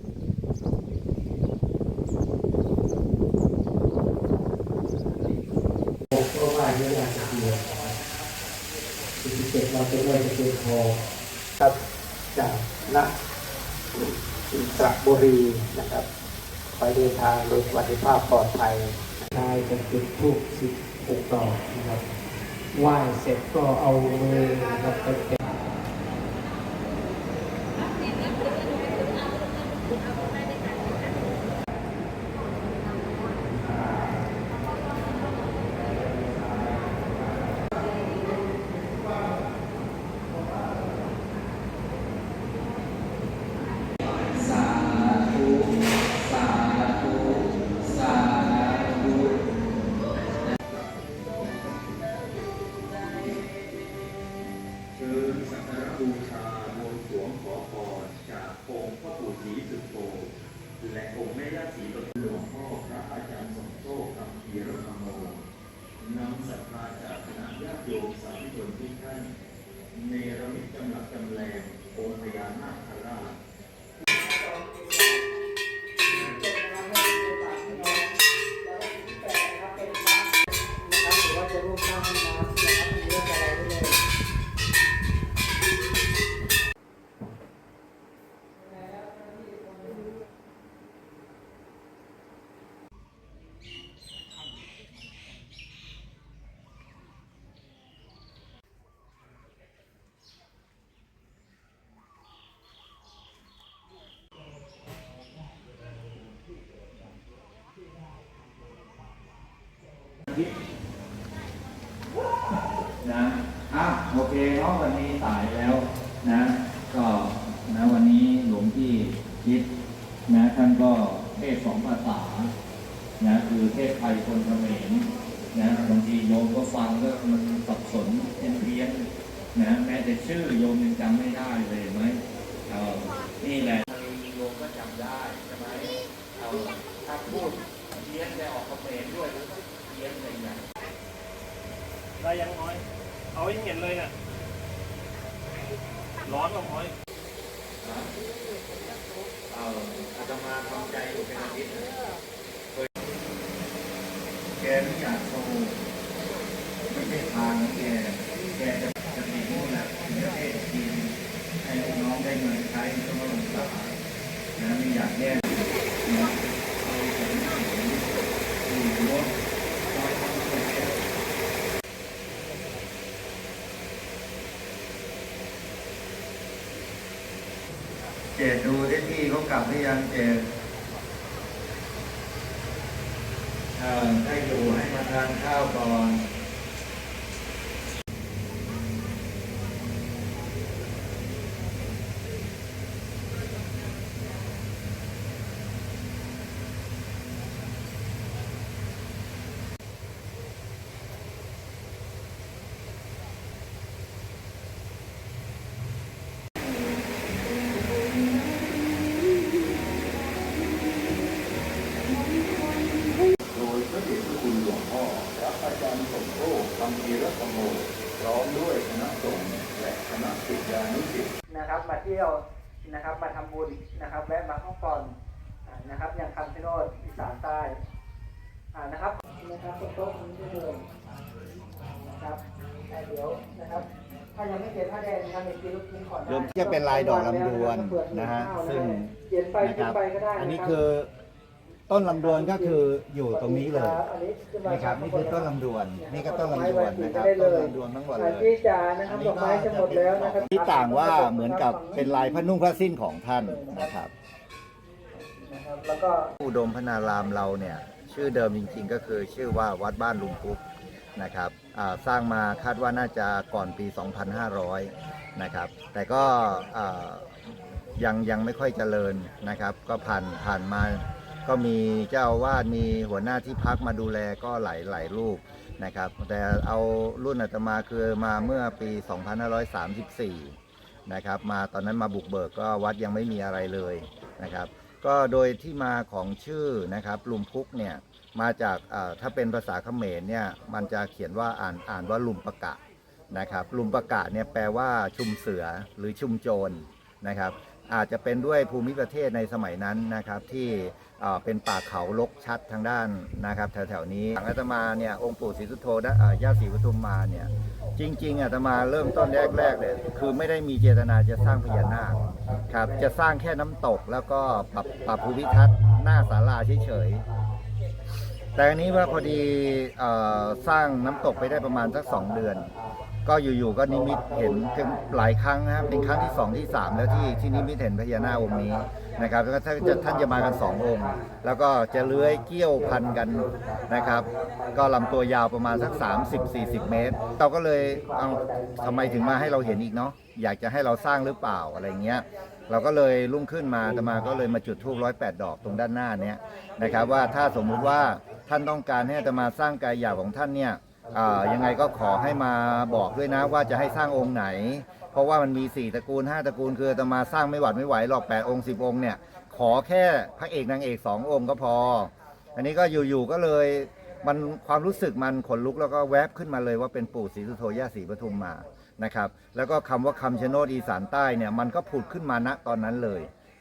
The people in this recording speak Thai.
ก็ว่าเยอะอย่างเดียวสิบเจ็ดเราจะได้จะเป็นพอครับจากนะอินทรบุรีนะครับไปเดินทางโดยสวัสดิภาพปลอดภัยนายจะจุดทูบสิบหกดอกนะครับไหว้เสร็จก็เอามือนะครับไป ศรีสุโธและองค์แม่ย่าศรีปทุมหลวงพ่อพระอาจารย์สมโชคคำพียรธรรมโมนำศรัทธาจากคณะญาติโยมสาธุชนทุกท่านรมิตจำหลักจำแรงองค์พญานาคราช นะอ้าวโอเคเนาะวันนี้สายแล้วนะ ก็นะวันนี้หลวงพี่คิดนะท่านก็เทศสองภาษานะคือเทศไทยคนเขมรนะบางทีโยมก็ฟังก็มันสับสนเพี้ยนเพี้ยนนะแม้แต่ชื่อโยมยังจำไม่ได้เลยไหมเออนี่แหละโยมก็จำได้ใช่ไหมเออถ้าพูดเพี้ยนไปออกเขมรด้วย เพี้ยนไปอย่างได้ยังน้อย เอาให้เห็นเลยเนี่ยร้อนกว่าน้อยเอาอาตมาทำใจอยู่เป็นอาทิตย์เแกไม่อยากโชว์ไม่ใช่ทางของแก แกจะจะมีนู่นแหละถึงประเทศจีนให้น้องได้เงินใช้ก็มาลงษานะไม่อยากแย่งนะเอาแต่ไม่เห็นอยู่รถคอยทำอะไรเนี่ย เจดดูได้ที่เขากลับหรือยังเจดเอ่อให้อยู่ให้มาทานข้าวก่อน โดยพระเดชพระคุณหลวงพ่อพระอาจารย์สมโภชคำพีรธรรมโมพร้อมด้วยคณะสงฆ์และคณะศิษยานุศิษย์ นะครับมา เที่ยวนะครับ มาทำบุญนะครับ แวะมาพักผ่อนอ่านะครับอย่างคำชะโนดอีสานใต้อ่านะครับนะครับตรงโต๊ะนี้ได้เลยนะครับแต่เดี๋ยวนะครับถ้ายังไม่เขียนผ้าแดงนะครับเห็นกินลูกชิ้นก่อนได้รวมที่จะเป็นลายดอกลำดวนนะฮะซึ่งเขียนไปนะขึ้คนรับไปก็ได้อันนี้ะรับคือ ต้นลำดวนก็คืออยู่ตรงนี้เลยอันนี้ขึ้นมานะครับนี่คือต้นลำดวนนี่ก็ต้นลำดวนนะครับได้เลต้นยลำดวนทั้งหมดอ่าเลยที่จานะครับดอกไม้จะหมดแล้วนะครับที่ต่างว่าเหมือนกับเป็นลายพระนุ่งพระสิ้นของท่านนะครับนะครับแล้วก็อุดมพนารามเราเนี่ยชื่อเดิมจริงๆ ก็คือชื่อว่าวัดบ้านลุงปุ๊กนะครับอ่าสร้างมาคาดว่าน่าจะก่อนปี 2500 นะครับแต่ก็อ่ายังยังไม่ค่อยเจริญนะครับ ก็ผ่านผ่านมา ก็มีเจ้าอาวาดมีหัวหน้าที่พักมาดูแลก็หลายหลายรูปนะครับ แต่เอารุ่นอาตมาคือมาเมื่อปี 2534 นะครับมาตอนนั้นมาบุกเบิกก็วัดยังไม่มีอะไรเลยนะครับ ก็โดยที่มาของชื่อนะครับลุมพุกเนี่ยมาจากถ้าเป็นภาษาเขมรเนี่ยมันจะเขียนว่าอ่านอ่านว่าลุมประกะนะครับลุมประกะเนี่ยแปลว่าชุมเสือหรือชุมโจรนะครับ อาจจะเป็นด้วยภูมิประเทศในสมัยนั้นนะครับที่ เป็นป่าเขาลกชัดทางด้านนะครับแถวๆนี้อาตมาเนี่ยองค์ปู่ศรีสุโธนะย่าศรีปทุมมาเนี่ยจริงๆอาตมาเริ่มต้นแรกๆเลยคือไม่ได้มีเจตนาจะสร้างพญานาคครับจะสร้างแค่น้ำตกแล้วก็ปรับปรับภูมิทัศน์หน้าศาลาเฉยๆแต่อันนี้ว่าพอดีอสร้างน้ำตกไปได้ประมาณสักสองเดือน ก็อยู่ๆก็นิมิตเห็นถึงหลายครั้งนะครับเป็นครั้งที่สองที่สามแล้วที่ที่นิมิตเห็นพญานาคองค์นี้นะครับแล้วก็ท่านจะท่านจะมากันสององค์ แล้วก็จะเลื้อยเกี้ยวพันกันนะครับ ก็ลำตัวยาวประมาณสัก 30-40 เมตร เราก็เลยเอาทำไมถึงมาให้เราเห็นอีกเนาะอยากจะให้เราสร้างหรือเปล่าอะไรเงี้ยเราก็เลยรุ่งขึ้นมาอาตมาก็เลยมาจุดธูปร้อยแปดดอกตรงด้านหน้าเนี้ยนะครับว่าถ้าสมมุติว่าท่านต้องการให้อาตมาสร้างกายหยาบของท่านเนี่ย ยังไงก็ขอให้มาบอกด้วยนะว่าจะให้สร้างองค์ไหน เพราะว่ามันมี 4ตระกูล 5 ตระกูล คืออาตมาสร้างไม่หวัดไม่ไหวหรอก8องค์ 10 องค์เนี่ย ขอแค่พระเอกนางเอก 2 องค์ก็พอ อันนี้ก็อยู่ๆก็เลยมันความรู้สึกมันขนลุกแล้วก็แวบขึ้นมาเลยว่าเป็นปู่ศรีสุโธย่าศรีปทุมมานะครับ แล้วก็คำว่าคำชะโนดอีสานใต้เนี่ยมันก็ผุดขึ้นมาณตอนนั้นเลย